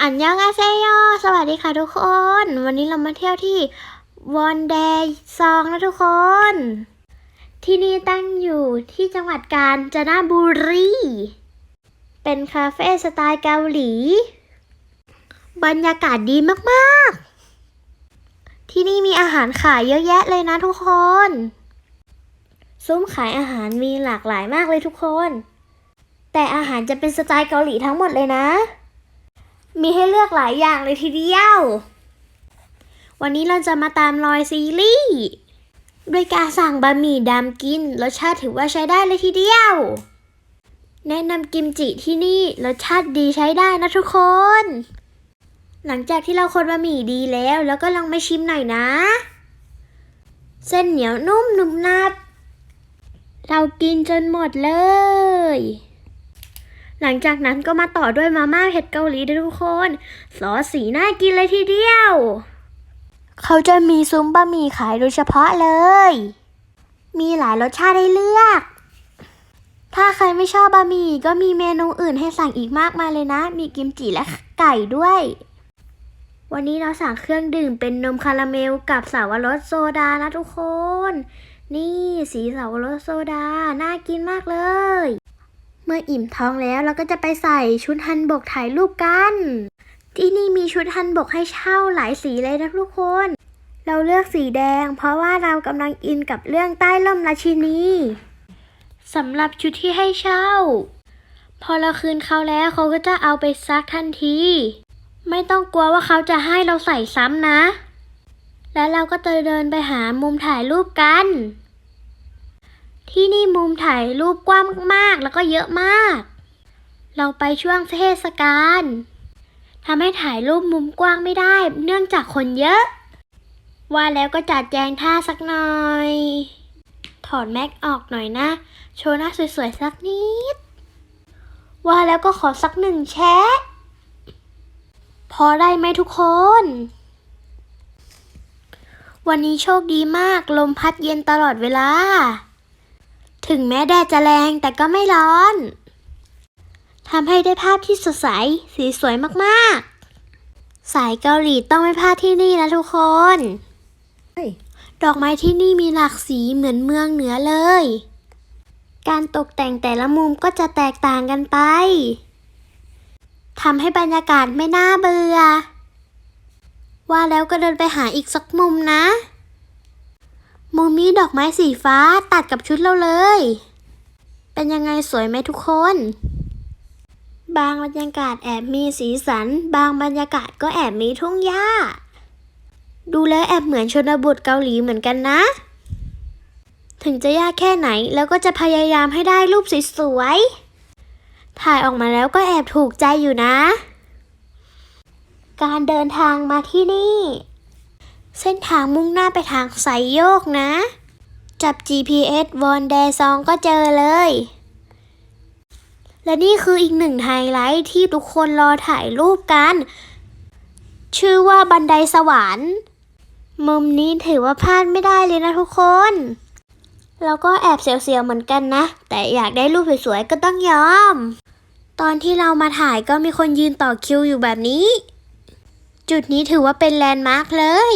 อันยองอาเซโย สวัสดีค่ะทุกคน วันนี้เรามาเที่ยวที่วอนเดย์ซองนะทุกคน ที่นี่ตั้งอยู่ที่จังหวัดกาญจนบุรี เป็นคาเฟ่สไตล์เกาหลี บรรยากาศดีมากๆ ที่นี่มีอาหารขายเยอะแยะเลยนะทุกคน ซุ้มขายอาหารมีหลากหลายมากเลยทุกคน แต่อาหารจะเป็นสไตล์เกาหลีทั้งหมดเลยนะ มีให้เลือกหลายอย่างเลยทีเดียว วันนี้เราจะมาตามรอยซีรีส์ด้วยการสั่งบะหมี่ดำกิน รสชาติถือว่าใช้ได้เลยทีเดียว แนะนำกิมจิที่นี่รสชาติดีใช้ได้นะทุกคน หลังจากที่เราคนบะหมี่ดีแล้ว แล้วก็ลองมาชิมหน่อยนะ เส้นเหนียวนุ่มหนุ่มนับ เรากินจนหมดเลย หลังจากนั้นก็มาต่อด้วยมาม่าเผ็ดเกาหลีด้วยทุกคน ซอสสีน่ากินเลยทีเดียว เขาจะมีซุ้มบะหมี่ขายโดยเฉพาะเลย มีหลายรสชาติให้เลือก ถ้าใครไม่ชอบบะหมี่ก็มีเมนูอื่นให้สั่งอีกมากมายเลยนะ มีกิมจิและไก่ด้วย วันนี้เราสั่งเครื่องดื่มเป็นนมคาราเมลกับสาวรสโซดานะทุกคน นี่สีสาวรสโซดา น่ากินมากเลย เมื่ออิ่มท้องแล้วเราก็จะไปใส่ชุดฮันบกถ่ายรูปกัน ที่นี่มีชุดฮันบกให้เช่าหลายสีเลยนะทุกคน เราเลือกสีแดง เพราะว่าเรากำลังอินกับเรื่องใต้ล่มราชินีสำหรับชุดที่ให้เช่า พอเราคืนเขาแล้วเขาก็จะเอาไปซักทันที ไม่ต้องกลัวว่าเขาจะให้เราใส่ซ้ำนะ แล้วเราก็จะเดินไปหามุมถ่ายรูปกัน ที่นี่มุมถ่ายรูปกว้างมากๆ แล้วก็เยอะมาก เราไปช่วงเทศกาลทำให้ถ่ายรูปมุมกว้างไม่ได้ เนื่องจากคนเยอะ ว่าแล้วก็จัดแจงท่าสักหน่อย ถอดแม็กออกหน่อยนะ โชว์หน้าสวยๆสักนิด ว่าแล้วก็ขอสักหนึ่งแชะพอได้ไหมทุกคน วันนี้โชคดีมาก ลมพัดเย็นตลอดเวลา ถึงแม้แดดจะแรงแต่ก็ไม่ร้อนทำให้ได้ภาพที่สดใส สีสวยมากๆ สายเกาหลีต้องไม่พลาดที่นี่นะทุกคน ดอกไม้ที่นี่มีหลากสีเหมือนเมืองเหนือเลย การตกแต่งแต่ละมุมก็จะแตกต่างกันไป ทำให้บรรยากาศไม่น่าเบื่อ ว่าแล้วก็เดินไปหาอีกสักมุมนะ มุมนี้ดอกไม้สีฟ้าตัดกับชุดเราเลย เป็นยังไงสวยไหมทุกคน บางบรรยากาศแอบมีสีสัน บางบรรยากาศก็แอบมีทุ่งหญ้า ดูแล้วแอบเหมือนชนบทเกาหลีเหมือนกันนะ ถึงจะยากแค่ไหนแล้วก็จะพยายามให้ได้รูปสวยๆ ถ่ายออกมาแล้วก็แอบถูกใจอยู่นะ การเดินทางมาที่นี่ เส้นทางมุ่งหน้าไปทางไซโยกนะ จับ GPS วอนแดซองก็เจอเลย และนี่คืออีกหนึ่งไฮไลท์ที่ทุกคนรอถ่ายรูปกัน ชื่อว่าบันไดสวรรค์ มุมนี้ถือว่าพลาดไม่ได้เลยนะทุกคน แล้วก็แอบเสียวๆเหมือนกันนะ แต่อยากได้รูปสวยๆก็ต้องยอม ตอนที่เรามาถ่ายก็มีคนยืนต่อคิวอยู่แบบนี้จุดนี้ถือว่าเป็นแลนด์มาร์คเลย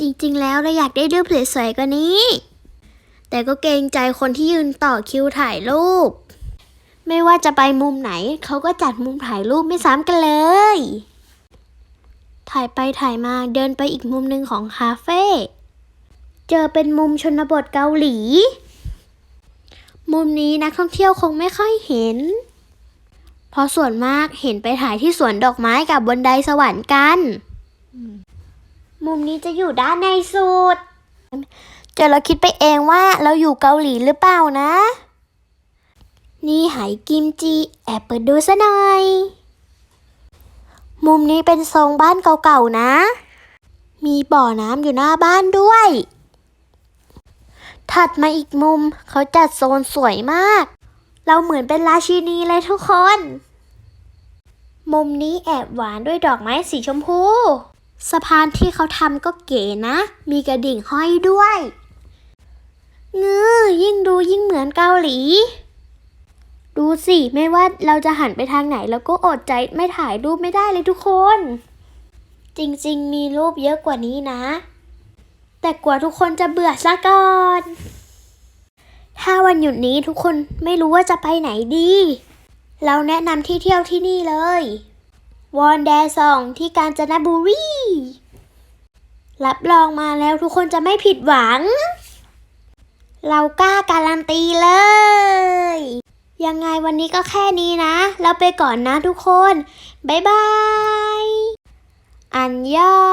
จริงๆ แล้วเราอยากได้รูปสวยๆกว่านี้ แต่ก็เกรงใจคนที่ยืนต่อคิวถ่ายรูป ไม่ว่าจะไปมุมไหน เขาก็จัดมุมถ่ายรูปไม่ซ้ำกันเลย ถ่ายไปถ่ายมาเดินไปอีกมุมหนึ่งของคาเฟ่เจอเป็นมุมชนบทเกาหลี มุมนี้นักท่องเที่ยวคงไม่ค่อยเห็น เพราะส่วนมากเห็นไปถ่ายที่สวนดอกไม้กับบนไดสวรรค์กัน มุมนี้จะอยู่ด้านในสุดเจอเราคิดไปเองว่าเราอยู่เกาหลีหรือเปล่านะ นี่ไหกิมจิแอบเปิดดูซะหน่อย มุมนี้เป็นทรงบ้านเก่าๆนะ มีบ่อน้ำอยู่หน้าบ้านด้วย ถัดมาอีกมุมเขาจัดโซนสวยมาก เราเหมือนเป็นราชินีเลยทุกคน มุมนี้แอบหวานด้วยดอกไม้สีชมพู สะพานที่เขาทำก็เก๋นะ มีกระดิ่งห้อยด้วยงือยิ่งดูยิ่งเหมือนเกาหลี ดูสิ ไม่ว่าเราจะหันไปทางไหนเราก็อดใจไม่ถ่ายรูปไม่ได้เลยทุกคน จริงๆ มีรูปเยอะกว่านี้นะ แต่กว่าทุกคนจะเบื่อซะก่อน ถ้าวันหยุดนี้ทุกคนไม่รู้ว่าจะไปไหนดี เราแนะนำที่เที่ยวที่นี่เลย วอนแดซองที่กาญจนบุรีรับรองมาแล้วทุกคนจะไม่ผิดหวัง เรากล้าการันตีเลย ยังไงวันนี้ก็แค่นี้นะ เราไปก่อนนะทุกคน บ๊ายบาย อันยอ